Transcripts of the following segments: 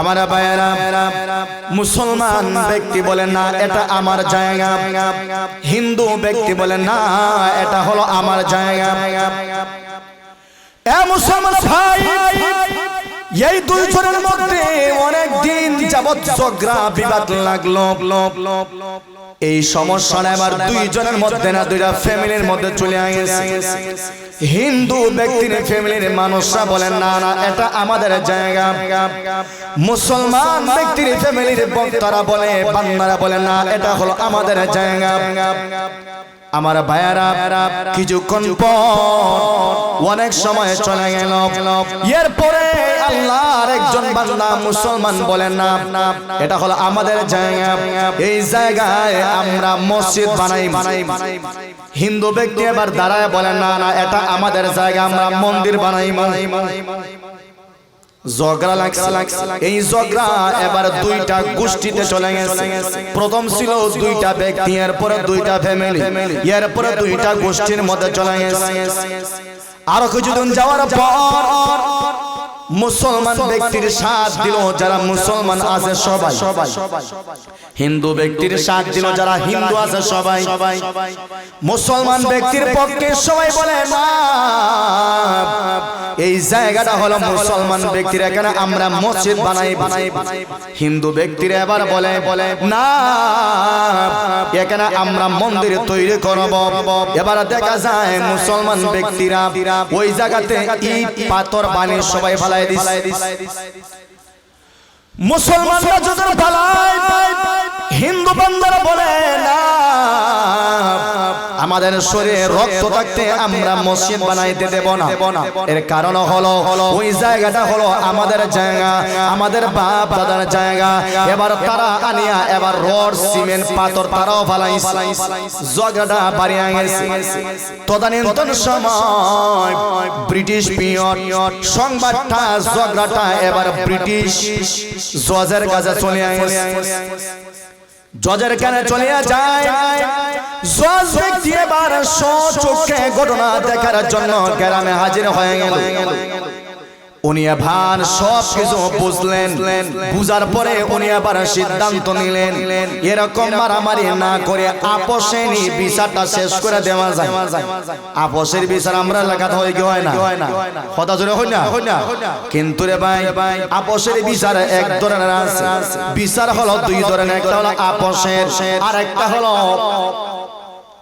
আমার ভাইয়েরা, মুসলমান ব্যক্তি বলে না, এটা আমার জায়গা। হিন্দু ব্যক্তি বলে না, এটা হলো আমার জায়গা। মুসলমান ভাই, এই দুই জনের মধ্যে অনেক দিন যাবৎ ঝগড়া, বিবাদ লাগল। এই সমস্যাটা আমার দুইজনের মধ্যে না দুইটা ফ্যামিলির মধ্যে চলে আসে হিন্দু ব্যক্তির ফ্যামিলির মানুষরা বলেন না না এটা আমাদের জায়গা। মুসলমান ব্যক্তির ফ্যামিলির বক্তারা বলে বান্দারা বলে না এটা হলো আমাদের জায়গা। আমার ভাইয়ারা, কিছুক্ষণ পর অনেক সময় চলে গেল। এরপরে আল্লাহর একজন বান্দা মুসলমান বলেন না, এটা হলো আমাদের জায়গা। এই জায়গায় আমরা মসজিদ বানাই। বানাই হিন্দু ব্যক্তি এবার দাঁড়ায় বলেন না না, এটা আমাদের জায়গা, আমরা মন্দির বানাই বানাই ঝগড়া লাগছে। এই ঝগড়া এবার দুইটা গোষ্ঠীতে চলে গেছে। প্রথম ছিল দুইটা ব্যক্তি, এরপরে দুইটা ফ্যামিলি এরপরে দুইটা গোষ্ঠীর মধ্যে চলে গেছে। আরও কিছুদিন যাওয়ার পর মুসলমান ব্যক্তির সাথ দিল যারা মুসলমান আছে সবাই। সবাই। হিন্দু ব্যক্তির সাথ দিল যারা হিন্দু আছে সবাই। সবাই। মুসলমান ব্যক্তির পক্ষে সবাই বলে না এই জায়গাটা হলো মুসলমান ব্যক্তির এখানে আমরা মসজিদ বানাই বানাই হিন্দু ব্যক্তিরা এবার বলে বলে না এখানে আমরা মন্দির তৈরি করব। এবার দেখা যায় মুসলমান ব্যক্তিরা ওই জায়গাতে ইট পাথর বানিয়ে সবাই ফালাই মুসলমানরা যখন পালায় হিন্দু বান্দারা বলে না আমাদের শরীরে রক্ত থাকতে আমরা মসজিদ বানাইতে দেব না। এর কারণ হলো, ওই জায়গাটা হলো আমাদের জায়গা, আমাদের বাপ দাদার জায়গা। এবার তারা আনিয়া, এবার রড, সিমেন্ট, পাথর তারাও ফালাই জগাটা বাড়িয়া গেছে। তদানীন্তন সময় ব্রিটিশ পিয়ন সংবাদটা ঝগড়াটা এবার ব্রিটিশ জজের কাছে চলে গেছে। জজের কানে চলিয়া যায়। ঘটনা দেখার জন্য গ্রামে হাজির হয়ে গেল। উনি এবার সব কিছু বুঝলেন। বুঝার পরে উনি আবার সিদ্ধান্ত নিলেন। এরকম মারামারি না করে আপোষে নি বিচারটা শেষ করে দেওয়া যায়। আপোষের বিচার আমরা লেখাতে হয় কি হয় না? কথা জোরে হয় না? কিন্তু রে ভাই আপোষের বিচার এক ধরনের আছে। বিচার হলো দুই ধরনের। একটা হলো আপোষের আর একটা হলো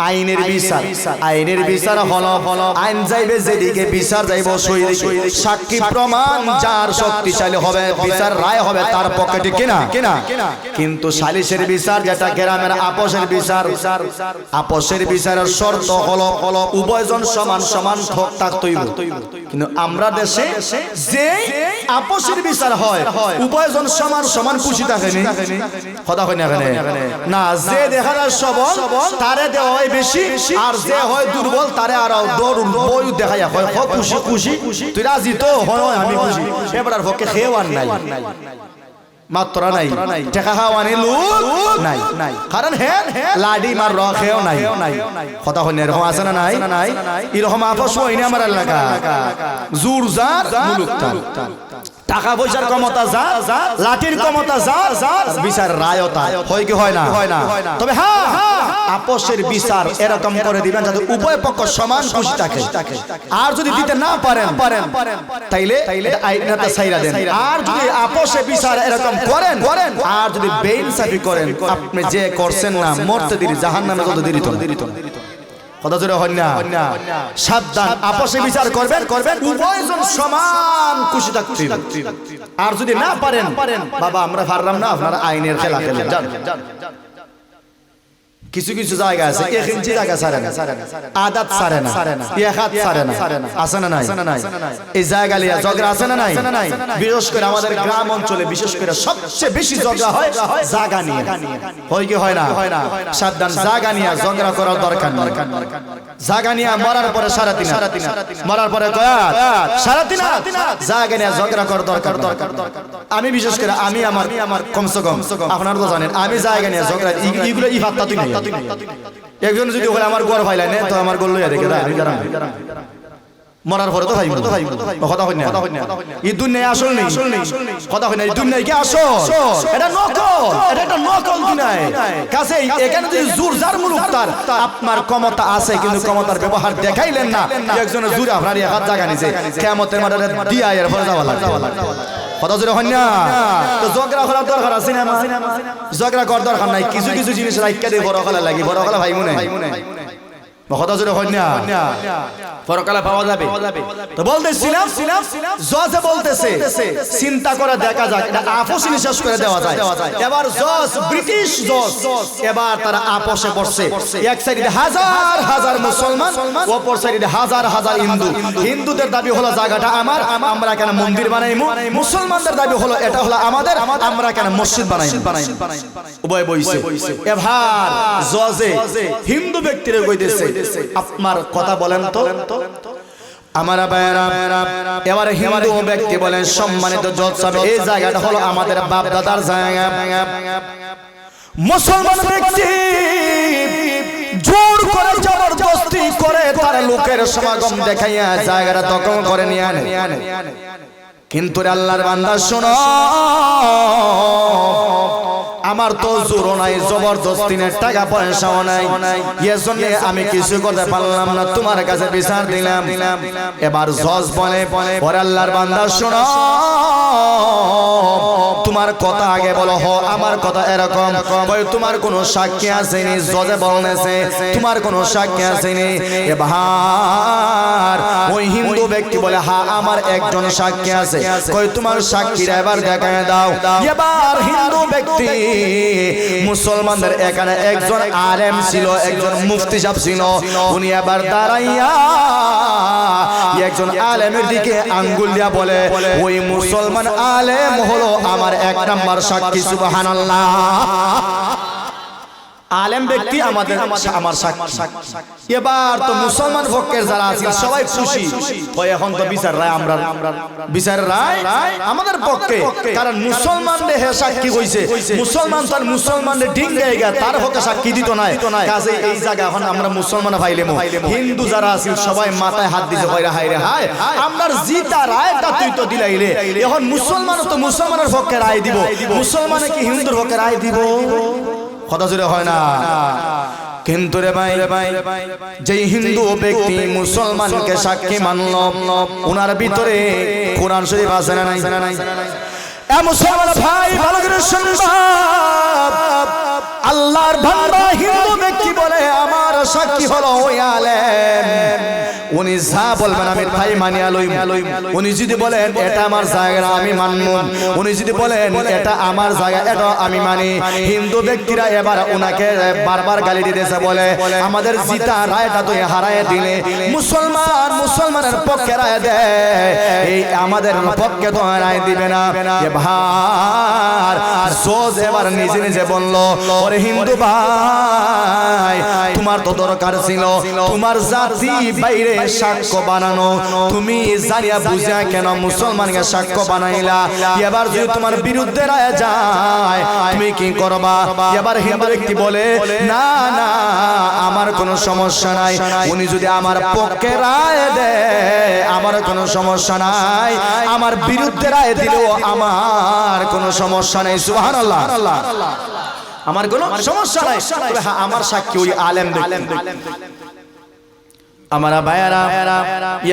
আইনের বিচার। আইনের বিচার হলো হলো আইন যাইবে যেদিকে বিচার যাইব সেই সাক্ষী প্রমাণ যার শক্তিশালী হবে বিচার রায় হবে তার পকেটে কিনা? কিনা? কিন্তু সালিশের বিচার যেটা গ্রামের আপোষের বিচার। আপোষের বিচারের শর্ত হলো হলো উভয়জন সমান সমান ঠক থাকতেই কিন্তু আমরা দেশে যে আপোষের বিচার হয় উভয়জন সমান সমান খুশি থাকেনি? কথা হয় না না যে দেখা যায় সবল তারে দেওয়া হয় বেশি আর যে হয় দুর্বল তারে আর দৌড় বই দেখাই হয় খুশি খুশি। তুই রাজি তো? হয় হয়, আমি খুশি। এবার আর পক্ষে খেয়েও নাই। মাত্রা নাই। টেকা খাওয়ানি লোক নাই। নাই কারণ হে লাডি মার রখেও নাই। কথা হইনি এরকম আছে না নাই? এরকম আপস হইনি আমার এলাকা জোর যার মুলুক টাকা পয়সার ক্ষমতা যা লাঠির ক্ষমতা যা বিচার রায়তা। হয় কি হয় না? হয় না? তবে হ্যাঁ আপোষের বিচার এরকম করে দিবেন যাতে উভয় পক্ষ সমান খুশি থাকে। আর যদি দিতে না পারেন পারেন তাইলে আইনাটা সাইরা দেন। আর যদি আপোষে বিচার এরকম করেন করেন আর যদি বেইনসাফি করেন আপনি যে করছেন না মরতে দিরি জাহান্নামে যত দিরিত দিরিত কথা জোরে হন না। সাবধান আপসে বিচার করবেন করবেন। উভয়জন সমান খুশি থাকতে আর যদি না পারেন বাবা আমরা পারলাম না আপনারা আইনের খেলা খেলেন যান। কিছু কিছু জায়গা আছে এক ইঞ্চি জায়গা ছাড়ে না আদাত ছাড়ে না এক হাত ছাড়ে না আছে না নাই এই জায়গা লিয়া ঝগড়া আছে না নাই বিশেষ করে আমাদের গ্রাম অঞ্চলে বিশেষ করে সবচেয়ে বেশি ঝগড়া হয় জায়গা নিয়ে হয় কি হয় না হয় না সাবধান জায়গা নিয়ে ঝগড়া করার দরকার নেই জায়গা নিয়ে মরার পরে সারা দিন মরার পরে সারা দিন জায়গা নিয়ে ঝগড়া করার দরকার দরকার আমি বিশেষ করে আমি আমার আমার কমসে কম আপনারা তো জানেন আমি জায়গা নিয়ে ঝগড়া এগুলো ই ভাবতা একজন যদি ওখানে আমার গড় ফাইলাই নেই তো আমার গোল লইয়া দেখে মরার পরে তো ভাই তো ভাই কথা হই না। এই দুনিয়ায় আসল নেই। কথা হই না, এই দুনিয়ায় কি আসল? এটা নকল। এটা একটা নকল দুনিয়ায়। কাছে এখানে যদি জোর জার মুলুক তার, আপনার ক্ষমতা আছে, কিন্তু ক্ষমতার ব্যবহার দেখাইলেন না। একজন জোরে আপনার হাত জায়গা নিছে কিয়ামতের মাঠে দিয়া এর পরে যাওয়া লাগবে। কথা জোরে না তো ঝগড়া করার দরকার আছে না ঝগড়া করার দরকার নাই। কিছু কিছু জিনিস রাখা দিয়ে বড় কলা লাগি। বড় কলা ভাই মনে? হিন্দুদের দাবি হলো, জায়গাটা আমার, আমরা কেন মন্দির বানাইমু? মুসলমানদের দাবি হলো, এটা হলো আমাদের, আমরা কেন মসজিদ বানাই উভয় বইছে। হিন্দু ব্যক্তিরা আপনার কথা বলেন তো। আমার এবারে হিন্দু ব্যক্তি বলেন সম্মানিত জজ এই জায়গাটা হলো আমাদের বাপ দাদার জায়গা। মুসলমান ব্যক্তি জোর করে জবরদস্তি করে তার লোকের সমাগম দেখাইয়া জায়গাটা দখল করে নিয়ে আনে। কিন্তু আল্লাহর বান্দা, শোনো আমার তো জোরও নাই জবরদস্তি নেই টাকা পয়সাও নাই। এর জন্য আমি কিছু করতে পারলাম না তোমার কাছে বিচার দিলাম। এবার জজ বলে পরে আল্লাহর বান্দা শোনো। তোমার কথা আগে বলো হ আমার কথা এরকম। তোমার কোনো সাক্ষী আসেনি? জজে বলনেছে তোমার কোনো সাক্ষী আসেনি? এবার ওই হিন্দু ব্যক্তি বলে হা আমার একজন সাক্ষী আছে। কই তোমার সাক্ষীরা এবার দেখায় দাও। এবার হিন্দু ব্যক্তি মুসলমানদের এখানে একজন আলেম ছিল একজন মুফতি সাহেব ছিল। উনি আবার দাঁড়াইয়া একজন আলেমের দিকে আঙ্গুল দিয়া বলে ওই মুসলমান আলেম হলো আমার এক নাম্বার সাক্ষী সুবহানাল্লাহ। আলেম ব্যক্তি আমাদের আমার সাক্ষী। এবার তো মুসলমান পক্ষের যারা আছে সবাই খুশি। এখন তো বিচার রায় আমরা বিচার রায় আমাদের পক্ষে। কারণ মুসলমান হে সাক্ষী কইছে মুসলমান তার মুসলমান ডিঙ্গে গা তার হকে সাক্ষী দিত নাই। কাজে এই জায়গা এখন আমরা মুসলমান ভাইলে হিন্দু যারা আছে সবাই মাথায় হাত দিছে কইরা হাই রে হাই আমরার জিতা রায়টা তুই তো দিলাইলে এখন মুসলমান তো মুসলমানের পক্ষে রায় দিব। মুসলমানে কি হিন্দুর পক্ষে রায় দিব। কথা জুড়ে হয় না। কিন্তু রে ভাই যে হিন্দু ব্যক্তি মুসলমানকে সাক্ষী মানল ওনার ভিতরে কোরআন শরীফ আছে না নাই? মুসলমান ভাই, ভালো করে আল্লাহর বান্দা হিন্দু ব্যক্তি বলে আমার সাক্ষী হলো ওই আলেম। উনি যা বলবেন আমি ভাই মানিয়া লই উনি যদি বলেন, এটা আমার জায়গা, আমি মানব উনি যদি বলেন, এটা আমার জায়গা, এটা আমি মানি। হিন্দু ব্যক্তিরা এবার ওনাকে বারবার গালি দিতেছে বলে, আমাদের জিতা রায়টা তুই হারায় দিলে। মুসলমান, মুসলমানের পক্ষে রায় দেয় এই আমাদের পক্ষে তো রায় দিবে না। এবার জজ এবার নিজে নিজে বলল, ওরে হিন্দু ভাই, তোমার তো দরকার ছিল। তোমার জাতি বাইরে সাক্ষ্য বানানো। তুমি জানিয়া বুঝিয়া কেন মুসলমানকে সাক্ষ্য বানাইলা? এবার যদি তোমার বিরুদ্ধে রায় যায় তুমি কি করবা? এবার হিন্দু ব্যক্তি বলে না না আমার কোনো সমস্যা নাই। উনি যদি আমার পক্ষে রায় দেয় আমার কোনো সমস্যা নাই। আমার বিরুদ্ধে রায় দিলেও আমার কোনো সমস্যা নেই। সুবহানাল্লাহ। আমার কোনো সমস্যা নাই। আমার সাক্ষী ওই আলেম আমার ভাইয়ারা,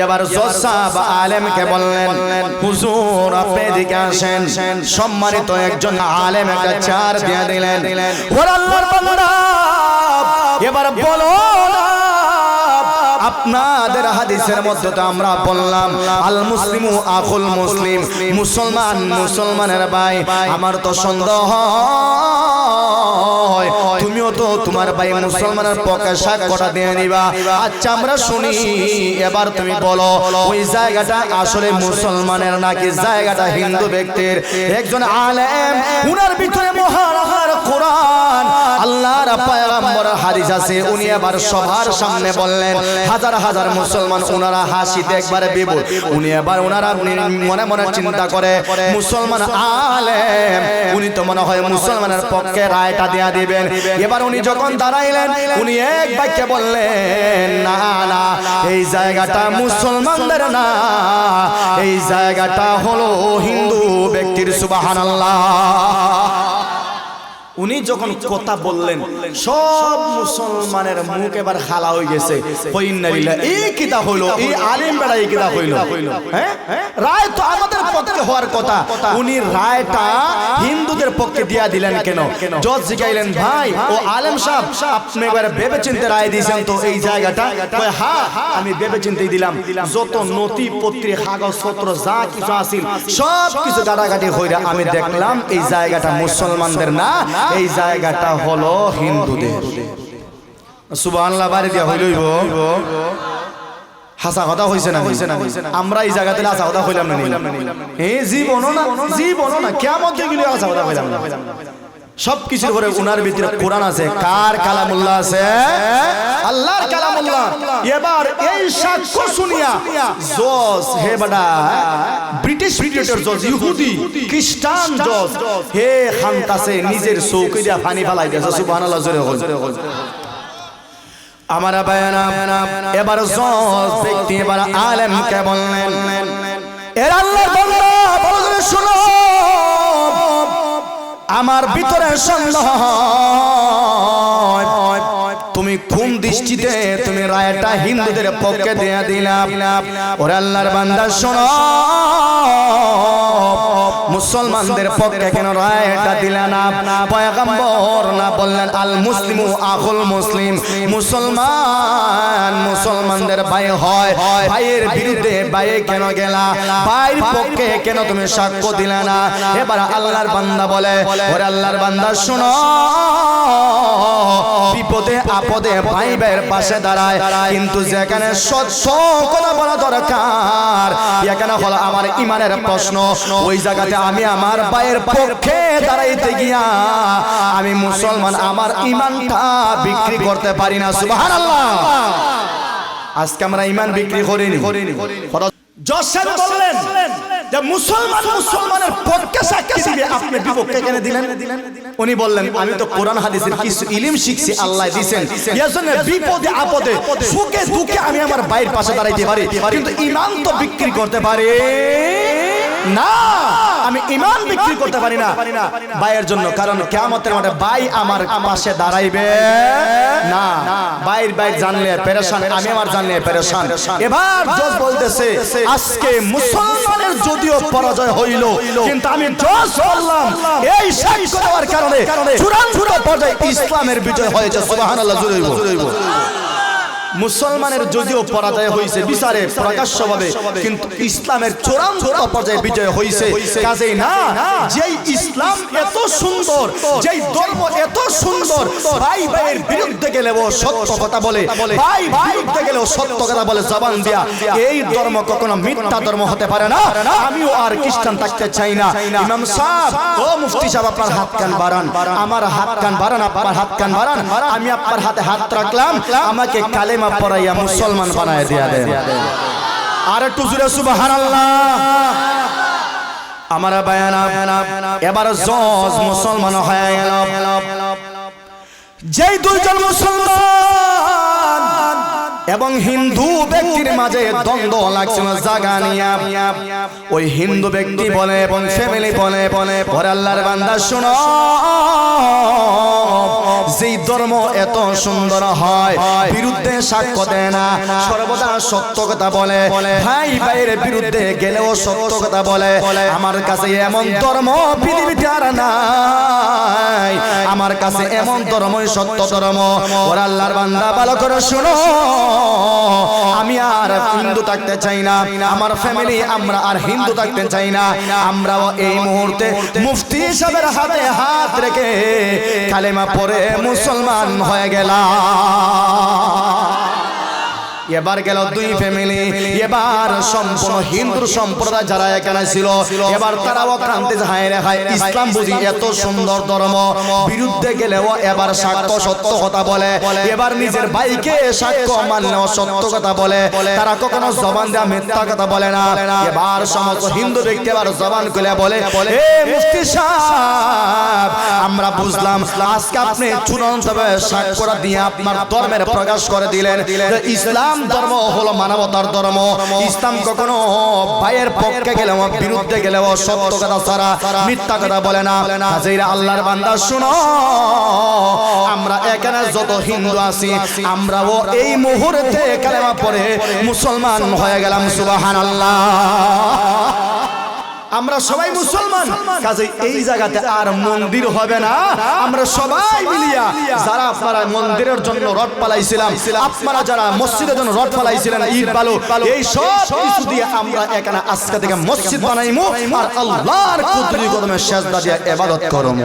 এবার জসা বা আলেমকে বললেন, হুজুর, আপনি এদিকে আসেন। সম্মানিত একজন আলেম একটা চার দিয়ে দিলেন, ওর আল্লাহর বান্দা, এবার বলো আপনাদের হাদিসের মধ্যে তো আমরা বললাম, আল মুসলিমু আকুল মুসলিম, মুসলমান মুসলমানের ভাই, আমার তো সন্দেহ হয় তুমিও তো তোমার ভাই মুসলমানের পক্ষে কটা দিয়ে নিবা। আচ্ছা আমরা শুনি, এবার তুমি বলো, ওই জায়গাটা আসলে মুসলমানের নাকি জায়গাটা হিন্দু ব্যক্তির? একজন আলেম, উনার ভিতরে মহারাহার কোরআন। আল্লাহর পয়গম্বর হাদিস আছে, উনি এবার সবার সামনে বললেন, হাজার হাজার মুসলমান ওনারা হাসি দেখবার বিবুল। উনি এবার ওনারা মনে মনে চিন্তা করে, মুসলমান আলেম, উনি তো মনে হয় মুসলমানের পক্ষে রায়টা দেয়া দিবেন। এবার উনি যখন দাঁড়াইলেন, উনি এক বাক্যে বললেন, না না, এই জায়গাটা মুসলমানদের না, এই জায়গাটা হলো হিন্দু ব্যক্তির সুবহানাল্লাহ। উনি যখন কথা বললেন সব মুসলমানের মুখ এবার খালা হয়ে গেছে। এই কিতা হইল এই আলিম বেড়া এই কিতা হইল। হ্যাঁ? রায় তো আমাদের হওয়ার কথা। উনি রায়টা হিন্দুদের পক্ষে দিয়া দিলেন কেন? জজ জিগাইলেন, ভাই, ও আলেম সাহেব, আপনি একবার ভেবে চিন্তে রায় দিয়েছেন তো এই জায়গাটা? হ্যাঁ আমি ভেবে চিন্তেই দিলাম। যত নথি পত্রে কাগজপত্র যা কিছু আছিল, সব কিছু গাড়াগাড়ি হইরা আমি দেখলাম এই জায়গাটা মুসলমানদের না, এই জায়গাটা হলো হিন্দুদের। সুবহানাল্লাহ, বাড়ি দিয়া হইলইব হাসা কথা হইছে না হইছে না আমরা এই জায়গাতে হাসা কথা হইলাম না এই জীবন না জীবন না কেমন গেলে হাসা কথা হইলাম না সব কিছুর পরে উনার ভিতরে কোরআন আছে। কার কালামুল্লাহ আছে? আল্লাহর কালামুল্লাহ। এবার এই সাক্ষ্য শুনিয়া জজ হে বাডা ব্রিটিশ ব্রিটিশের জজ ইহুদি খ্রিস্টান জজ হে খান্তাসে নিজের চৌকি দিয়া পানি ফালাই দিয়েছে সুবহানাল্লাহ জোরে হল আমার বায়ানা, এবার জজ ব্যক্তি এবার আলেম কে বললেন, এর শুনো। আমার ভিতরে সন্দেহ তুমি কোন দৃষ্টিতে তুমি রায়টা হিন্দুদের পক্ষে দেয়া দিলাম। ওরে আল্লাহর বান্দা, শোনো। মুসলমানদের পক্ষে কেন রায়টা দিলা না? পয়গম্বর না বললেন আল মুসলিম আকুল মুসলিম। মুসলমান মুসলমানদের ভাই হয়। ভাইয়ের বিরুদ্ধে ভাইয়ে কেন গেলা? ভাইয়ের পক্ষে কেন তুমি সাক্ষ্য দিলা না? এবার আল্লাহর বান্দা বলে ওরে আল্লাহর বান্দা শোনো। বিপদে আপদে ভাই ভাইয়ের পাশে দাঁড়ায়। কিন্তু যেখানে সত্য কথা বলা দরকার এখানে হলো আমার ইমানের প্রশ্ন। ওই জায়গাতে আমি আমার ভাইয়ের পক্ষে দাঁড়াইতে গিয়া আমি মুসলমান, আমার ইমানটা বিক্রি করতে পারি না, সুবহানাল্লাহ। আজকে আমরা ইমান বিক্রি করিনি। জসাদ বললেন যে মুসলমান মুসলমানের পক্ষে সাক্ষী আপনি বিপক্ষে কেন দিলেন? উনি বললেন, আমি তো কোরআন হাদিসের কিছু ইলিম শিখছি, আল্লাহ দিবেন এর জন্য বিপদে আপদে, সুখে দুঃখে আমি আমার বাইরের পাশে দাঁড়াইতে পারি। কিন্তু ইমান তো বিক্রি করতে পারি। না, আমি ইমান বিক্রি করতে পারি না ভাইয়ের জন্য, কারণ কেমতের মাঠে ভাই আমার পাশে দাঁড়াইবে না। বাইর বাইর জানলে পেরেশান, আমি আমার জানলে পেরেশান। এবার জজ বলতেছে, আজকে মুসলমানের যদিও পরাজয় হইল, কিন্তু আমি জজ বললাম, এই সাক্ষ্য দেওয়ার কারণে চূড়ান্ত পর্যায়ে ইসলামের বিজয় হয়েছে, সুবহানাল্লাহ বলব মুসলমানের যদিও পরাজয় হয়েছে বিচারে প্রকাশ্যভাবে কিন্তু ইসলামের চূড়ান্ত পর্যায়ে বিজয় হয়েছে। কাজেই না যেই ইসলাম এত সুন্দর যেই ধর্ম এত সুন্দর ভাই ভাইয়ের বিরুদ্ধে গেলেও সত্য কথা বলে ভাই বিরুদ্ধে গেলেও সত্য কথা বলে জবান দিয়া এই ধর্ম কখনো মিথ্যা ধর্ম হতে পারে না। আমিও আর খ্রিস্টান থাকতে চাই না। ইমাম সাহেব ও মুফতি সাহেব আপনার হাত কান বাড়ান। আমার হাত কান বাড়ান আপনার হাত কান বাড়ান। আমি আপনার হাতে হাত রাখলাম আমাকে কালেমা পড়াইয়া মুসলমান বানায় দিয়া দেন। আর একটু জুড়ে সুবহানাল্লাহ। আমার বায়ানা এবার জজ মুসলমান হয়ে গেল। যেই দুইজন মুসলমান এবং হিন্দু ব্যক্তির মাঝে দ্বন্দ্ব লাগছিল জাগা নিয়া। ওই হিন্দু ব্যক্তি বলে এবং ফ্যামিলি বলে বলে পরে আল্লাহর বান্দা শোনো। যেই ধর্ম এত সুন্দর হয়, বিরুদ্ধে সাক্ষ্য দেয় না, সর্বদা সত্য কথা বলে। ভাই ভাইয়ের বিরুদ্ধে গেলেও সত্য কথা বলে। আমার কাছে এমন ধর্ম পৃথিবীতে আর নাই। আমার কাছে এমন ধর্মই সত্য ধর্ম। ওরা আল্লাহর বান্দা, ভালো করে শুনো। আমি আর হিন্দু থাকতে চাই না। আমার ফ্যামিলি আমরা আর হিন্দু থাকতে চাই না। আমরাও এই মুহূর্তে মুফতি সাহেবের হাতে হাত রেখে কালেমা পরে মুসলমান হয়ে গেলাম। এবার গেল দুই ফ্যামিলি এবার সম্পূর্ণ হিন্দু সম্প্রদায় যারা এখানে ছিল এবার তারাও ক্রান্তি হায় রেখায় ইসলাম বুঝি এত সুন্দর ধর্ম বিরুদ্ধে গেলেও এবার সাক্ষ্য সত্য কথা বলে এবার নিজের ভাইকে সাক্ষ্য মানলেও সত্য কথা বলে তারা কখনো জবান দেওয়া মিথ্যা কথা বলে না এবার সমস্ত হিন্দু ব্যক্তি এবার জবান খুলে বলে এ মুফতি সাহেব আমরা বুঝলাম আজকে আপনি চূড়ান্তভাবে সাক্ষর দিয়ে আপনার ধর্মের প্রকাশ করে দিলেন যে ইসলাম ধর্ম হলো মানবতার ধর্ম। ইসলাম কখনো ভাইয়ের পক্ষে গেলেও বিরুদ্ধে গেলে সত্য কথা ছাড়া মিথ্যা কথা বলে না। হাজিরা আল্লাহর বান্দা, শুনো। আমরা এখানে যত হিন্দু আছি, আমরাও এই মুহূর্তে কালেমা পড়ে মুসলমান হয়ে গেলাম, সুবহানাল্লাহ। আমরা সবাই মুসলমান। কাজে এই জায়গাতে আর মন্দির হবে না। আমরা সবাই মিলিয়া যারা আপনারা মন্দিরের জন্য রড পালাইছিলাম আপনারা যারা মসজিদের জন্য রড পালাইছিলেন ঈদ পালো এই সব কিছু দিয়ে আমরা এখানে আজকে থেকে মসজিদ বানাইমু আর আল্লাহর কুদরতি কদমে সেজদা দিয়ে ইবাদত করব